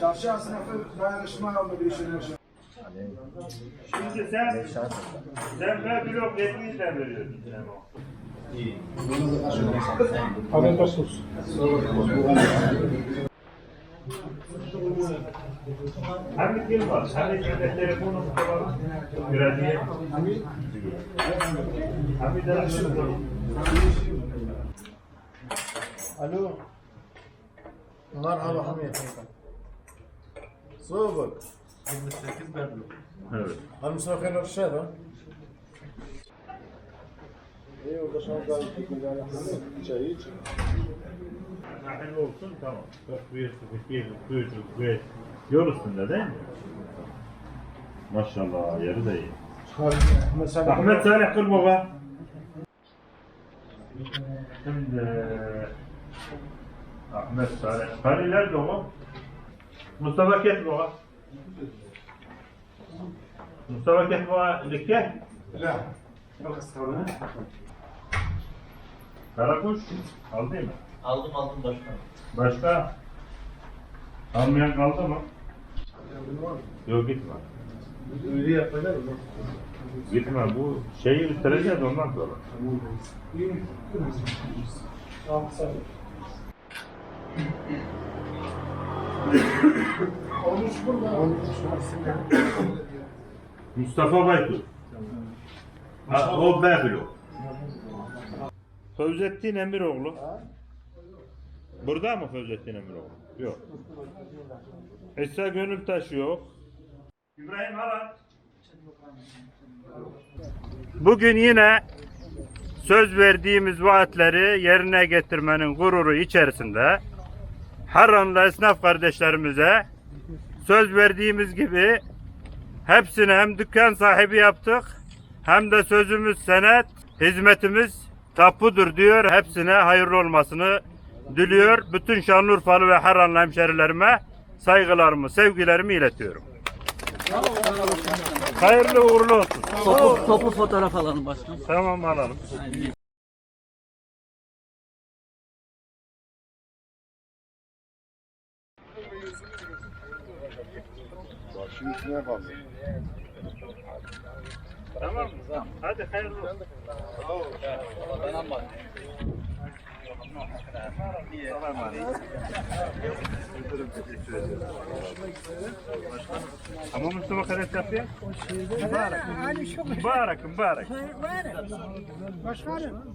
Çarşı esnafı dayanışma aldı bir işin başı. Şimdi sen, sen ben blok 70 lira veriyorsun. Haber olsun. Hamit Yılmaz, Hamit'in telefonu var. Biraz iyi. Hamit Yılmaz. Alo. Merhaba Hamid. Soğuk. Evet. Hamisa خير الرشاد ها؟ ايه وده شو قال شهيد Nahil olsun tamam. 41, 42, 43, 45. Yol üstünde değil mi? Maşallah yeri de iyi. Mesela Ahmet Salih Kırbaba. Şimdi Ahmet Salih. Kaliler de o. Mustafa Ketbaba. Mustafa Ketbaba Likke. لا. Karakuş. Aldı mı? Aldım aldım başkanım. Başka? Almayan kaldı mı? Yok gitme. Öyle yapacak mı? Gitme bu şeyi bitireceğiz ondan sonra. Olmuş burada. Mustafa Baytur. Ha, o B blok. Fevzettin Emiroğlu. Burada mı Fevzettin Emiroğlu? Yok. Esra Gönültaş yok. İbrahim Arat. Bugün yine söz verdiğimiz vaatleri yerine getirmenin gururu içerisinde Harranlı esnaf kardeşlerimize söz verdiğimiz gibi hepsini hem dükkan sahibi yaptık hem de sözümüz senet, hizmetimiz tapudur diyor. Hepsine hayırlı olmasını diliyor. Bütün Şanlıurfalı ve Harranlı hemşerilerime saygılarımı, sevgilerimi iletiyorum. Hayırlı uğurlu olsun. Topu, topu fotoğraf alalım başkanım. Tamam alalım. Başın üstüne kaldı. Tamam mı? Hadi hayırlı olsun. Ama Mustafa Karet yapıyor. Mübarek, mübarek. Başkanım.